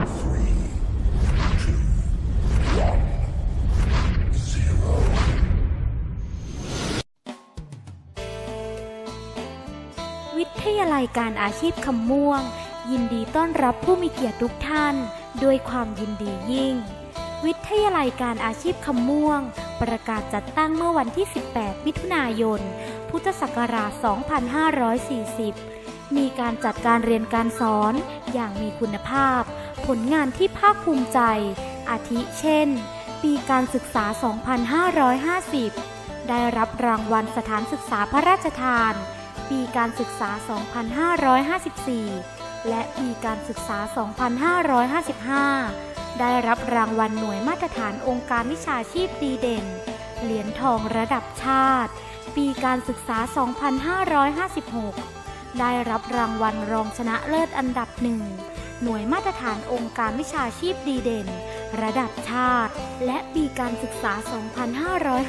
วิทยาลัยการอาชีพคำม่วง ยินดีต้อนรับผู้มีเกียรติทุกท่านด้วยความยินดียิ่ง วิทยาลัยการอาชีพคำม่วง ประกาศจัดตั้งเมื่อวันที่ 18 มิถุนายน พุทธศักราช 2540 มีการจัดการเรียนการสอนอย่างมีคุณภาพ ผลงานที่ภาคภูมิใจ อาทิเช่น ปีการศึกษา 2550 ได้รับรางวัลสถานศึกษาพระราชทาน ปีการศึกษา 2554 และปีการศึกษา 2555 ได้รับรางวัลหน่วยมาตรฐานองค์การวิชาชีพดีเด่น เหรียญทองระดับชาติ ปีการศึกษา 2556 ได้รับรางวัลรองชนะเลิศอันดับหนึ่ง หน่วยมาตรฐานองค์การวิชาชีพดีเด่น ระดับชาติ และปีการศึกษา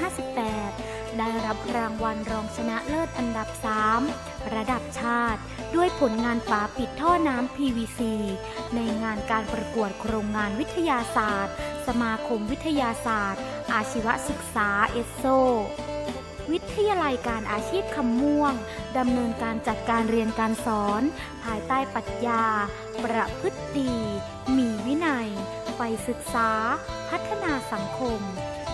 2558 ได้รับรางวัลรองชนะเลิศอันดับ 3 ระดับชาติ ด้วยผลงานฝาปิดท่อน้ำ PVC ในงานการประกวดโครงงานวิทยาศาสตร์ สมาคมวิทยาศาสตร์ อาชีวศึกษาเอสโซวิทยาลัยการอาชีพคำม่วง ดำเนินการจัดการเรียนการสอน ภายใต้ปรัชญา ประพฤติดี มีวินัย ไปศึกษา พัฒนาสังคม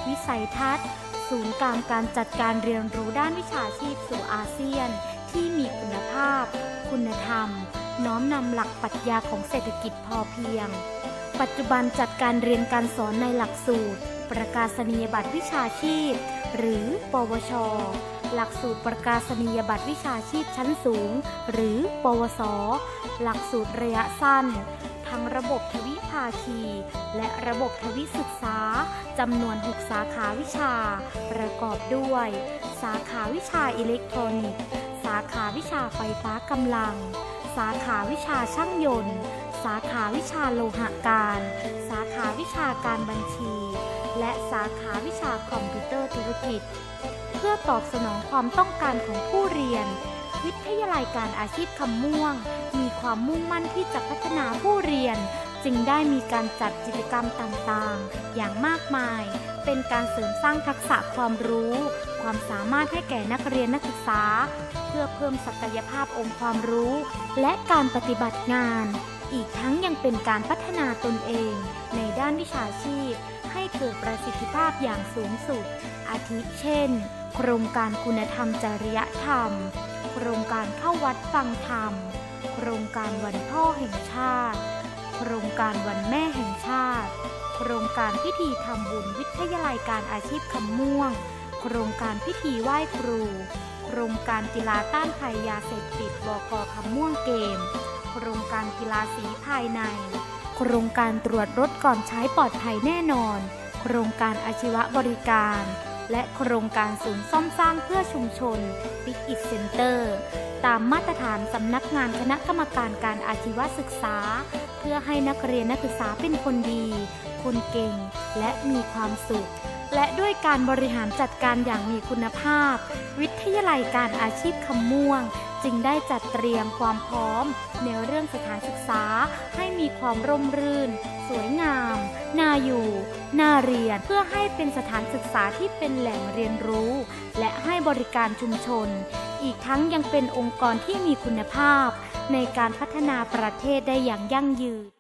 วิสัยทัศน์ ศูนย์กลางการจัดการเรียนรู้ด้านวิชาชีพสู่อาเซียน ที่มีคุณภาพ คุณธรรม น้อมนำหลักปรัชญาของเศรษฐกิจพอเพียง ปัจจุบันจัดการเรียนการสอนในหลักสูตร ประกาศนียบัตรวิชาชีพ หรือ ปวช หลักสูตรประกาศนียบัตรวิชาชีพชั้นสูง หรือ ปวส หลักสูตรระยะสั้น ทั้งระบบทวิภาคี และระบบทวิศึกษาจำนวน 6 สาขาวิชา ประกอบด้วย สาขาวิชาอิเล็กทรอนิกส์ สาขาวิชาไฟฟ้ากำลัง สาขาวิชาช่างยนต์ สาขาวิชาโลหะการ สาขาวิชาการบัญชี และสาขาวิชาคอมพิวเตอร์ธุรกิจ เพื่อตอบสนองความต้องการของผู้เรียน วิทยาลัยการอาชีพคำม่วง มีความมุ่งมั่นที่จะพัฒนาผู้เรียน จึงได้มีการจัดกิจกรรมต่างๆ อย่างมากมาย เป็นการเสริมสร้างทักษะความรู้ ความสามารถให้แก่นักเรียนนักศึกษา เพื่อเพิ่มศักยภาพองค์ความรู้ และการปฏิบัติงาน อีกทั้งยังเป็นการพัฒนาตนเอง ในด้านวิชาชีพให้เกิดประสิทธิภาพอย่างสูงสุด อาทิเช่น โครงการคุณธรรมจริยธรรม โครงการเข้าวัดฟังธรรม โครงการวันพ่อแห่งชาติ โครงการวันแม่แห่งชาติ โครงการพิธีทำบุญวิทยาลัยการอาชีพคำม่วง โครงการพิธีไหว้ครู โครงการกีฬาต้านภัยยาเสพติดบกคำม่วงเกม โครงการกีฬาสีภายใน โครงการตรวจรถก่อนใช้ปลอดภัยแน่นอน โครงการอาชีวบริการ และโครงการศูนย์ซ่อมสร้างเพื่อชุมชน Big It Center ตามมาตรฐานสำนักงานคณะกรรมการการอาชีวศึกษา เพื่อให้นักเรียนนักศึกษาเป็นคนดี คนเก่ง และมีความสุข และด้วยการบริหารจัดการอย่างมีคุณภาพ วิทยาลัยการอาชีพคำม่วงจึงได้จัดเตรียมความพร้อม ในเรื่องสถานศึกษาให้มีความร่มรื่น สวยงาม น่าอยู่น่าเรียนเพื่อให้เป็นสถานศึกษาที่เป็นแหล่งเรียนรู้ และให้บริการชุมชน อีกทั้งยังเป็นองค์กรที่มีคุณภาพ ในการพัฒนาประเทศได้อย่างยั่งยืน